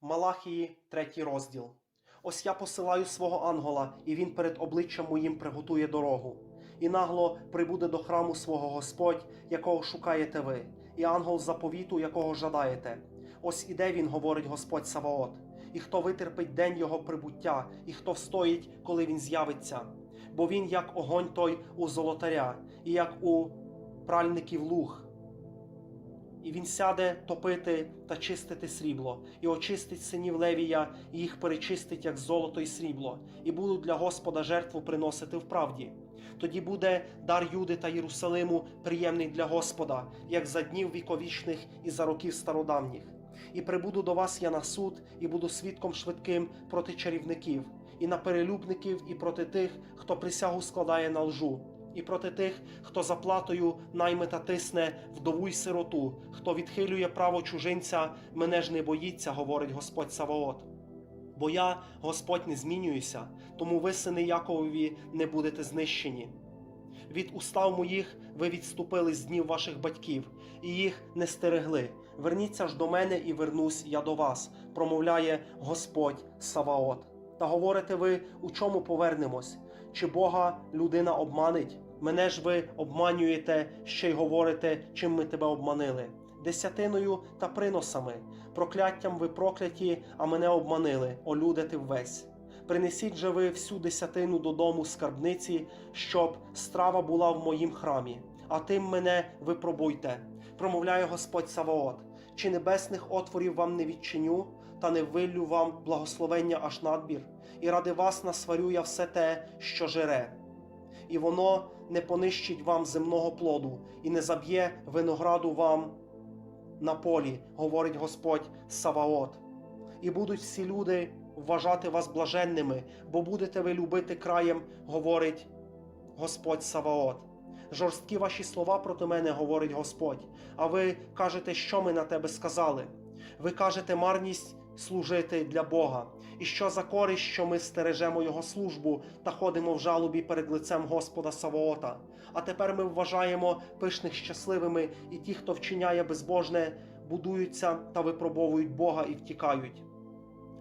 Малахії, третій розділ. Ось я посилаю свого ангела, і він перед обличчям моїм приготує дорогу. І нагло прибуде до храму свого Господь, якого шукаєте ви, і ангел заповіту, якого жадаєте. Ось іде він, говорить Господь Саваот, і хто витерпить день його прибуття, і хто встоїть, коли він з'явиться. Бо він як огонь той у золотаря, і як у пральників луг. І він сяде топити та чистити срібло, і очистить синів Левія, і їх перечистить, як золото і срібло, і будуть для Господа жертву приносити в правді. Тоді буде дар Юди та Єрусалиму приємний для Господа, як за днів віковічних і за років стародавніх. І прибуду до вас я на суд, і буду свідком швидким проти чарівників, і на перелюбників, і проти тих, хто присягу складає на лжу і проти тих, хто заплатою найме та тисне вдову й сироту, хто відхилює право чужинця, мене ж не боїться, говорить Господь Саваот. Бо я, Господь, не змінююся, тому ви, сини Яковові, не будете знищені. Від устав моїх ви відступили з днів ваших батьків, і їх не стерегли. Верніться ж до мене і вернусь я до вас, промовляє Господь Саваот. Та говорите ви, у чому повернемось? Чи Бога людина обманить? Мене ж ви обманюєте, ще й говорите, чим ми тебе обманили. Десятиною та приносами, прокляттям ви прокляті, а мене обманили, о люде ти ввесь. Принесіть же ви всю десятину додому скарбниці, щоб страва була в моїм храмі, а тим мене випробуйте, промовляє Господь Саваот. Чи небесних отворів вам не відчиню, та не виллю вам благословення аж надбір, і ради вас насварю я все те, що жере. І воно не понищить вам земного плоду, і не заб'є винограду вам на полі, говорить Господь Саваот. І будуть всі люди вважати вас блаженними, бо будете ви любити краєм, говорить Господь Саваот. Жорсткі ваші слова проти мене, говорить Господь. А ви кажете, що ми на тебе сказали? Ви кажете марність служити для Бога, і що за користь, що ми стережемо Його службу та ходимо в жалобі перед лицем Господа Саваота. А тепер ми вважаємо пишних щасливими, і ті, хто вчиняє безбожне, будуються та випробовують Бога і втікають.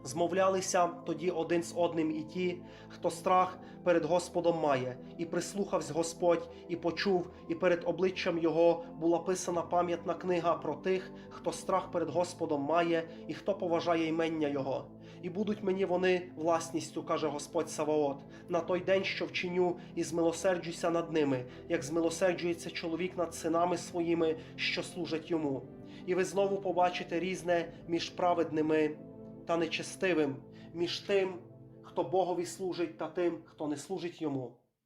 Змовлялися тоді один з одним і ті, хто страх перед Господом має, і прислухався Господь, і почув, і перед обличчям його була писана пам'ятна книга про тих, хто страх перед Господом має, і хто поважає імення Його. І будуть мені вони власністю, каже Господь Саваот, на той день, що вчиню, і змилосерджуся над ними, як змилосерджується чоловік над синами своїми, що служать йому. І ви знову побачите різне між праведними та нечестивим, між тим, хто Богові служить, та тим, хто не служить йому.